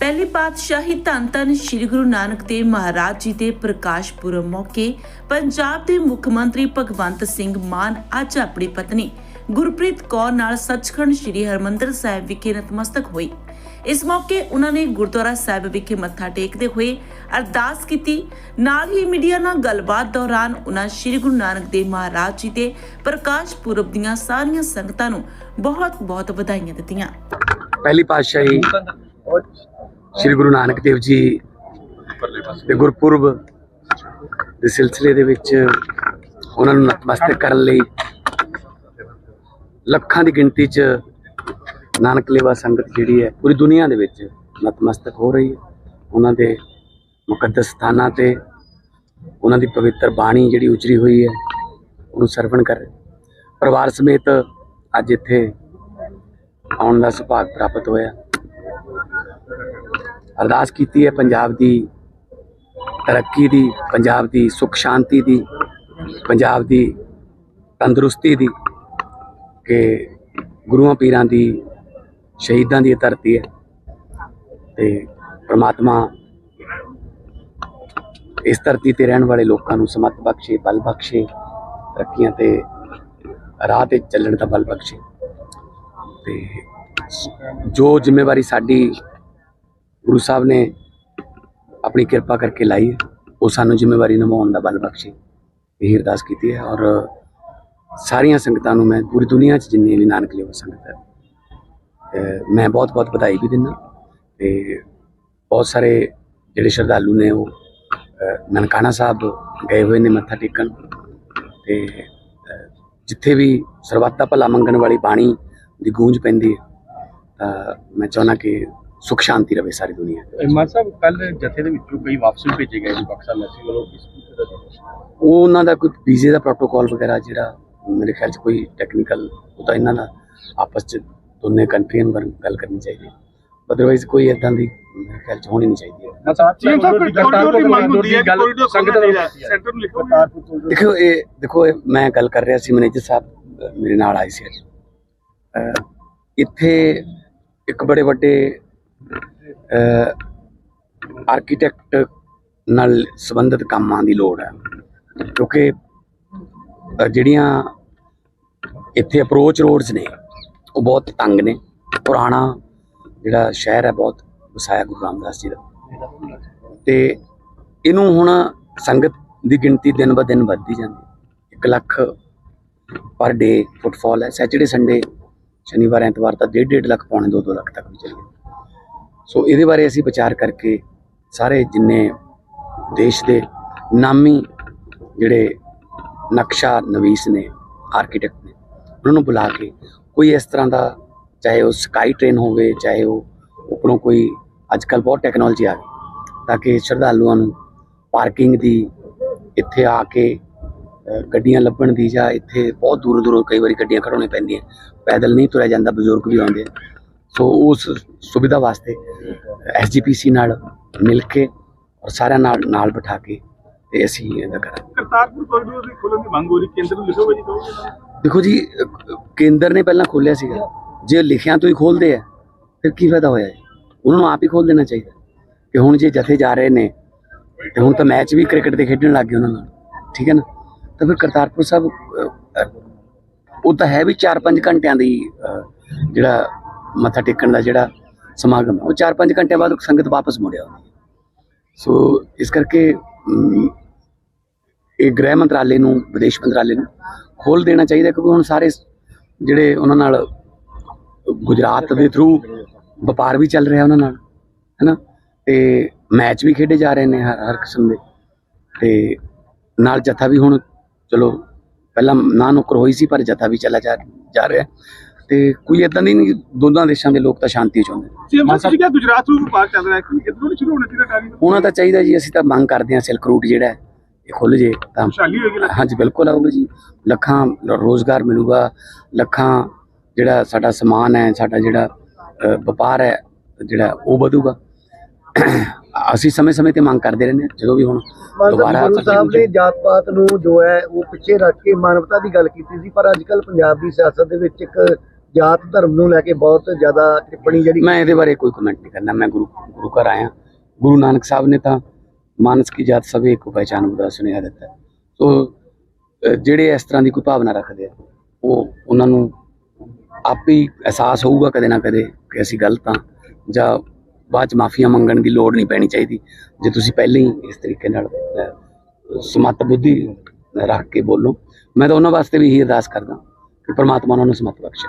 ਪਹਿਲੀ ਪਾਤਸ਼ਾਹੀ ਧੰਨ ਧੰਨ ਸ੍ਰੀ ਗੁਰੂ ਨਾਨਕ ਦੇਵ ਮਹਾਰਾਜ ਜੀ ਦੇ ਪ੍ਰਕਾਸ਼ ਪੁਰਬ ਮੌਕੇ ਪੰਜਾਬ ਦੇ ਮੁੱਖ ਮੰਤਰੀ ਭਗਵੰਤ ਸਿੰਘ ਮਾਨ ਅੱਜ ਆਪਣੀ ਪਤਨੀ ਗੁਰਪ੍ਰੀਤ ਕੌਰ ਨਾਲ ਸੱਚਖੰਡ ਸ੍ਰੀ ਹਰਮੰਦਰ ਸਾਹਿਬ ਵਿਖੇ ਨਤਮਸਤਕ ਹੋਏ ਇਸ ਮੌਕੇ ਉਹਨਾਂ ਨੇ ਗੁਰਦੁਆਰਾ ਸਾਹਿਬ ਵਿਖੇ ਮੱਥਾ ਟੇਕਦੇ ਹੋਏ ਅਰਦਾਸ ਕੀਤੀ। ਨਾਲ ਹੀ ਮੀਡੀਆ ਨਾਲ ਗੱਲਬਾਤ ਦੌਰਾਨ ਉਹਨਾਂ ਸ੍ਰੀ ਗੁਰੂ ਨਾਨਕ ਦੇਵ ਮਹਾਰਾਜ ਜੀ ਦੇ ਪ੍ਰਕਾਸ਼ ਪੁਰਬ ਦੀਆਂ ਸਾਰੀਆਂ ਸੰਗਤਾਂ ਨੂੰ ਬਹੁਤ-ਬਹੁਤ ਵਧਾਈਆਂ ਦਿੱਤੀਆਂ। ਪਹਿਲੀ ਪਾਤਸ਼ਾਹੀ। ਸ੍ਰੀ ਗੁਰੂ ਨਾਨਕ ਦੇਵ ਜੀ ਦੇ ਗੁਰਪੁਰਬ ਦੇ ਸਿਲਸਿਲੇ ਦੇ ਵਿੱਚ ਉਹਨਾਂ ਨੂੰ ਨਤਮਸਤਕ ਕਰਨ ਲਈ ਲੱਖਾਂ ਦੀ ਗਿਣਤੀ 'ਚ ਨਾਨਕ ਲੇਵਾ ਸੰਗਤ ਜਿਹੜੀ ਹੈ ਪੂਰੀ ਦੁਨੀਆ ਦੇ ਵਿੱਚ ਨਤਮਸਤਕ ਹੋ ਰਹੀ ਹੈ। ਉਹਨਾਂ ਦੇ ਮੁਕੱਦਸ ਸਥਾਨਾਂ ਤੇ ਉਹਨਾਂ ਦੀ ਪਵਿੱਤਰ ਬਾਣੀ ਜਿਹੜੀ ਉਚਰੀ ਹੋਈ ਹੈ ਉਹਨੂੰ ਸਰਵਣ ਕਰ। ਪਰਿਵਾਰ ਸਮੇਤ ਅੱਜ ਇੱਥੇ ਆਉਣ ਦਾ ਸੁਭਾਗ ਪ੍ਰਾਪਤ ਹੋਇਆ। ਅਰਦਾਸ ਕੀਤੀ ਹੈ ਪੰਜਾਬ ਦੀ ਤਰੱਕੀ ਦੀ, ਪੰਜਾਬ ਦੀ ਸੁਖ ਸ਼ਾਂਤੀ ਦੀ, ਪੰਜਾਬ ਦੀ ਤੰਦਰੁਸਤੀ ਦੀ ਕਿ ਗੁਰੂਆਂ ਪੀਰਾਂ ਦੀ, ਸ਼ਹੀਦਾਂ ਦੀ ਧਰਤੀ ਹੈ ਤੇ ਪ੍ਰਮਾਤਮਾ ਇਸ ਧਰਤੀ ਤੇ ਰਹਿਣ ਵਾਲੇ ਲੋਕਾਂ ਨੂੰ ਸਮਤ ਬਖਸ਼ੇ, ਬਲ ਬਖਸ਼ੇ, ਤਰੱਕੀਆਂ ਤੇ ਰਾਹ ਤੇ ਚੱਲਣ ਦਾ ਬਲ ਬਖਸ਼ੇ ਤੇ ਜੋ ਜ਼ਿੰਮੇਵਾਰੀ ਸਾਡੀ ਗੁਰੂ ਸਾਹਿਬ ਨੇ ਆਪਣੀ ਕਿਰਪਾ ਕਰਕੇ ਲਾਈ ਉਹ ਸਾਨੂੰ ਜ਼ਿੰਮੇਵਾਰੀ ਨਿਭਾਉਣ ਦਾ ਬਲ ਬਖਸ਼ੇ। ਇਹ ਅਰਦਾਸ ਕੀਤੀ ਹੈ ਔਰ ਸਾਰੀਆਂ ਸੰਗਤਾਂ ਨੂੰ ਮੈਂ ਪੂਰੀ ਦੁਨੀਆ 'ਚ ਜਿੰਨੀ ਵੀ ਨਾਨਕ ਲੇਵਾ ਸੰਗਤ ਹੈ ਮੈਂ ਬਹੁਤ ਬਹੁਤ ਵਧਾਈ ਵੀ ਦਿੰਦਾ। ਤੇ ਬਹੁਤ ਸਾਰੇ ਜਿਹੜੇ ਸ਼ਰਧਾਲੂ ਨੇ ਉਹ ਨਨਕਾਣਾ ਸਾਹਿਬ ਗਏ ਹੋਏ ਨੇ ਮੱਥਾ ਟੇਕਣ। ਤੇ ਜਿੱਥੇ ਵੀ ਸਰਬੱਤ ਭਲਾ ਮੰਗਣ ਵਾਲੀ ਬਾਣੀ ਦੀ ਗੂੰਜ ਪੈਂਦੀ ਹੈ, ਤਾਂ ਮੈਂ ਚਾਹੁੰਦਾ ਕਿ ਸੁਖ ਸ਼ਾਂਤੀ ਰਵੇ ਸਾਰੀ ਦੁਨੀਆ। ਮਾਨ ਸਾਹਿਬ ਕੱਲ ਜਥੇ ਦੇ ਵਿੱਚੋਂ ਕਈ ਵਾਪਸ ਵੀ ਭੇਜੇ ਗਏ ਨੇ ਬਕਸਾ ਮੈਸੀ ਵੱਲੋਂ। ਉਹ ਉਹਨਾਂ ਦਾ ਕੋਈ ਵੀਜ਼ੇ ਦਾ ਪ੍ਰੋਟੋਕਾਲ ਵਗੈਰਾ ਜਿਹੜਾ ਮੇਰੇ ਖਿਆਲ 'ਚ ਕੋਈ ਟੈਕਨੀਕਲ ਉਹ ਤਾਂ ਇਹਨਾਂ ਦਾ ਆਪਸ 'ਚ ਦੋਨੇ ਕੰਟਰੀਆਂ ਨੂੰ ਗੱਲ- ਗੱਲ ਕਰਨੀ ਚਾਹੀਦੀ ਹੈ। ਅਦਰਵਾਈਜ਼ ਕੋਈ ਇਦਾਂ ਦੀ ਮੇਰੇ ਖਿਆਲ 'ਚ ਹੋਣੀ ਨਹੀਂ ਚਾਹੀਦੀ ਹੈ। ਮਾਨ ਸਾਹਿਬ ਕੋਈ ਕੋਰੀਡੋਰ ਦੀ ਮੰਗ ਹੁੰਦੀ ਹੈ ਕੋਰੀਡੋਰ ਸੰਗਤ ਸੈਂਟਰ ਨੂੰ ਲਿਖੋ। ਦੇਖੋ ਇਹ ਦੇਖੋ ਇਹ ਮੈਂ ਗੱਲ ਕਰ ਰਿਹਾ ਸੀ ਮੈਨੇਜਰ ਸਾਹਿਬ ਮੇਰੇ ਨਾਲ ਆਏ ਸੀ ਅੱਜ। ਇੱਥੇ ਇੱਕ ਬੜੇ ਵੱਡੇ ਆਰਕੀਟੈਕਟ ਨਾਲ ਸੰਬੰਧਿਤ ਕੰਮਾਂ ਦੀ ਲੋੜ ਹੈ। ਕਿਉਂਕਿ ਜਿਹੜੀਆਂ ਇੱਥੇ ਅਪਰੋਚ ਰੋਡਸ ਨੇ, ਉਹ ਬਹੁਤ ਤੰਗ ਨੇ। ਪੁਰਾਣਾ ਜਿਹੜਾ ਸ਼ਹਿਰ ਹੈ, ਬਹੁਤ ਵਸਾਇਆ ਗੁਰੂ ਰਾਮਦਾਸ ਜੀ ਦਾ। ਤੇ ਇਹਨੂੰ ਹੁਣ ਸੰਗਤ ਦੀ ਗਿਣਤੀ ਦਿਨ ਬ ਦਿਨ ਵੱਧਦੀ ਜਾਂਦੀ 1 ਲੱਖ ਪਰ ਡੇ ਫੁੱਟਫਾਲ ਹੈ। ਸੈਚਰਡੇ ਸੰਡੇ ਸ਼ਨੀਵਾਰ, ਐਤਵਾਰ ਤਾਂ 1.5 ਲੱਖ, ਪੌਣੇ 2-2 ਲੱਖ ਤੱਕ ਵੀ ਚਲੇ ਸੋ ਇਹਦੇ ਬਾਰੇ ਅਸੀਂ ਵਿਚਾਰ ਕਰਕੇ ਸਾਰੇ ਜਿੰਨੇ ਦੇਸ਼ ਦੇ ਨਾਮੀ ਜਿਹੜੇ ਨਕਸ਼ਾ ਨਵੀਸ ਨੇ ਆਰਕੀਟੈਕਟ ਨੇ, ਉਹਨਾਂ ਨੂੰ ਬੁਲਾ ਕੇ ਕੋਈ ਇਸ ਤਰ੍ਹਾਂ ਦਾ ਚਾਹੇ ਉਹ ਸਕਾਈ ਟ੍ਰੇਨ ਹੋਵੇ, ਚਾਹੇ ਉਹ ਉੱਪਰੋਂ ਕੋਈ ਅੱਜ ਕੱਲ ਬਹੁਤ ਟੈਕਨੋਲੋਜੀ ਆ ਗਈ ਤਾਂ ਕਿ ਸ਼ਰਧਾਲੂਆਂ ਨੂੰ ਪਾਰਕਿੰਗ ਦੀ ਇੱਥੇ ਆ ਕੇ ਗੱਡੀਆਂ ਲੱਭਣ ਦੀ ਜਾਂ ਇੱਥੇ ਬਹੁਤ ਦੂਰੋਂ ਦੂਰੋਂ ਕਈ ਵਾਰੀ ਗੱਡੀਆਂ ਖੜਾਉਣੇ ਪੈਂਦੀਆਂ। ਪੈਦਲ ਨਹੀਂ ਤੁਰਿਆ ਜਾਂਦਾ, ਬਜ਼ੁਰਗ ਵੀ ਆਉਂਦੇ ਸੋ ਉਸ ਸੁਵਿਧਾ ਵਾਸਤੇ ਐਸਜੀਪੀਸੀ ਨਾਲ ਮਿਲ ਕੇ ਔਰ ਸਾਰਿਆਂ ਨਾਲ ਨਾਲ ਬਿਠਾ ਕੇ ਤੇ ਅਸੀਂ ਇਹਦਾ ਕਰਾਂਗੇ। ਕਰਤਾਰਪੁਰ ਕੋਰੀਡੋਰ ਦੀ ਖੋਲਣ ਦੀ ਮੰਗ ਹੋ ਰਹੀ ਕੇਂਦਰ ਨੂੰ ਲਿਖੋਗੇ ਜੀ ਕਹੋਗੇ ਦੇਖੋ ਜੀ ਕੇਂਦਰ ਨੇ ਪਹਿਲਾਂ ਖੋਲਿਆ ਸੀਗਾ। ਜੇ ਲਿਖਿਆਂ ਤੋਂ ਹੀ ਖੋਲਦੇ ਆ ਫਿਰ ਕੀ ਫਾਇਦਾ ਹੋਇਆ ਜੀ? ਉਹਨਾਂ ਨੂੰ ਆਪ ਹੀ ਖੋਲ ਦੇਣਾ ਚਾਹੀਦਾ। ਕਿ ਹੁਣ ਜੇ ਜਥੇ ਜਾ ਰਹੇ ਨੇ ਤੇ ਹੁਣ ਤਾਂ ਮੈਚ ਵੀ ਕ੍ਰਿਕਟ ਦੇ ਖੇਡਣ ਲੱਗ ਗਏ ਉਹਨਾਂ ਨਾਲ। ਠੀਕ ਹੈ ਨਾ? ਤਾਂ ਫਿਰ ਕਰਤਾਰਪੁਰ ਸਾਹਿਬ ਉਹ ਤਾਂ ਹੈ ਵੀ 4-5 ਘੰਟਿਆਂ ਦੀ ਜਿਹੜਾ ਮੱਥਾ ਟੇਕਣ ਦਾ ਜਿਹੜਾ ਸਮਾਗਮ ਹੈ, ਉਹ 4-5 ਘੰਟੇ ਬਾਅਦ ਸੰਗਤ ਵਾਪਸ ਮੁੜਿਆ ਸੋ ਇਸ ਕਰਕੇ ਇਹ ਗ੍ਰਹਿ ਮੰਤਰਾਲੇ ਨੂੰ ਵਿਦੇਸ਼ ਮੰਤਰਾਲੇ ਨੂੰ ਖੋਲ ਦੇਣਾ ਚਾਹੀਦਾ ਕਿਉਂਕਿ ਹੁਣ ਸਾਰੇ ਜਿਹੜੇ ਉਹਨਾਂ ਨਾਲ ਗੁਜਰਾਤ ਦੇ ਥਰੂ ਵਪਾਰ ਵੀ ਚੱਲ ਰਿਹਾ ਉਹਨਾਂ ਨਾਲ ਹੈਨਾ? ਤੇ ਮੈਚ ਵੀ ਖੇਡੇ ਜਾ ਰਹੇ ਨੇ ਹਰ ਹਰ ਕਿਸਮ ਦੇ। ਤੇ ਨਾਲ ਜਥਾ ਵੀ ਹੁਣ ਚਲੋ ਪਹਿਲਾਂ ਨਾ ਨੁਕਰ ਹੋਈ ਸੀ ਪਰ ਜਥਾ ਵੀ ਚਲਾ ਜਾ ਰਿਹਾ। ਤੇ ਕੋਈ ਇਦਾਂ ਦੀ ਨਹੀਂ ਦੋਨਾਂ ਦੇਸ਼ਾਂ ਦੇ ਲੋਕ ਤਾਂ ਸ਼ਾਂਤੀ ਚਾਹੁੰਦੇ ਨੇ। ਸੀਐਮ ਸਾਹਿਬ ਤੁਸੀਂ ਕਿਹਾ ਗੁਜਰਾਤ ਨੂੰ ਵਪਾਰ ਚੱਲ ਰਿਹਾ ਹੈ ਕਿ ਇਧਰੋਂ ਨਹੀਂ ਸ਼ੁਰੂ ਹੋਣਾ ਚਾਹੀਦਾ ਕਾਰੀ ਜੀ ਅਸੀਂ ਤਾਂ ਮੰਗ ਕਰਦੇ ਹਾਂ ਸਿਲਕ ਰੂਟ ਜਿਹੜਾ ਇਹ ਖੁੱਲ ਜੇ ਤਾਂ। ਹਾਂਜੀ ਬਿਲਕੁਲ ਆਊਗਾ ਜੀ। ਲੱਖਾਂ ਰੋਜ਼ਗਾਰ ਮਿਲੂਗਾ ਲੱਖਾਂ ਜਿਹੜਾ ਸਾਡਾ ਸਮਾਨ ਹੈ ਸਾਡਾ ਜਿਹੜਾ ਵਪਾਰ ਹੈ ਜਿਹੜਾ ਉਹ ਵਧੂਗਾ। ਅਸੀਂ ਸਮੇਂ-ਸਮੇਂ ਤੇ ਮੰਗ ਕਰਦੇ ਰਹਿੰਦੇ ਜਦੋਂ ਵੀ ਹੁਣ ਦੁਬਾਰਾ ਗੁਰੂ ਸਾਹਿਬ ਨੇ ਜਾਤ ਪਾਤ ਨੂੰ ਜੋ ਹੈ ਉਹ ਪਿੱਛੇ ਰੱਖ ਕੇ ਮਾਨਵਤਾ ਦੀ ਗੱਲ ਕੀਤੀ ਸੀ ਪਰ ਅੱਜ ਕੱਲ ਪੰਜਾਬ ਦੀ ਸਿਆਸਤ ਦੇ ਵਿੱਚ ਇੱਕ ਜਾਤ ਧਰਮ ਨੂੰ ਲੈ ਕੇ ਬਹੁਤ ਜ਼ਿਆਦਾ ਟਿੱਪਣੀ ਜਿਹੜੀ ਮੈਂ ਇਹਦੇ ਬਾਰੇ ਕੋਈ ਕਮੈਂਟ ਨਹੀਂ ਕਰਨਾ। ਮੈਂ ਗੁਰੂ ਗੁਰੂ ਘਰ ਆਇਆ। ਗੁਰੂ ਨਾਨਕ ਸਾਹਿਬ ਨੇ ਤਾਂ ਮਾਨਸ ਕੀ ਜਾਤ ਸਭੇ ਕੋ ਪਹਿਚਾਨ ਬੁਰਾ ਸੁਨੇਹਾ ਦਿੱਤਾ। ਸੋ ਜਿਹੜੇ ਇਸ ਤਰ੍ਹਾਂ ਦੀ ਕੋਈ ਭਾਵਨਾ ਰੱਖਦੇ ਆ ਉਹ ਉਹਨਾਂ ਨੂੰ ਆਪੇ ਹੀ ਅਹਿਸਾਸ ਹੋਊਗਾ ਕਦੇ ਨਾ ਕਦੇ ਕਿ ਅਸੀਂ ਗਲਤ ਹਾਂ ਜਾਂ ਬਾਅਦ ਚ ਮਾਫੀਆਂ ਮੰਗਣ ਦੀ ਲੋੜ ਨਹੀਂ ਪੈਣੀ ਚਾਹੀਦੀ। ਜੇ ਤੁਸੀਂ ਪਹਿਲਾਂ ਹੀ ਇਸ ਤਰੀਕੇ ਨਾਲ ਅਹ, ਸਮੱਤ ਬੁੱਧੀ ਰੱਖ ਕੇ ਬੋਲੋ ਮੈਂ ਤਾਂ ਉਹਨਾਂ ਵਾਸਤੇ ਵੀ ਇਹੀ ਅਰਦਾਸ ਕਰਦਾ ਕਿ ਪਰਮਾਤਮਾ ਉਹਨਾਂ ਨੂੰ ਸਮੱਤ ਬਖਸ਼ੇ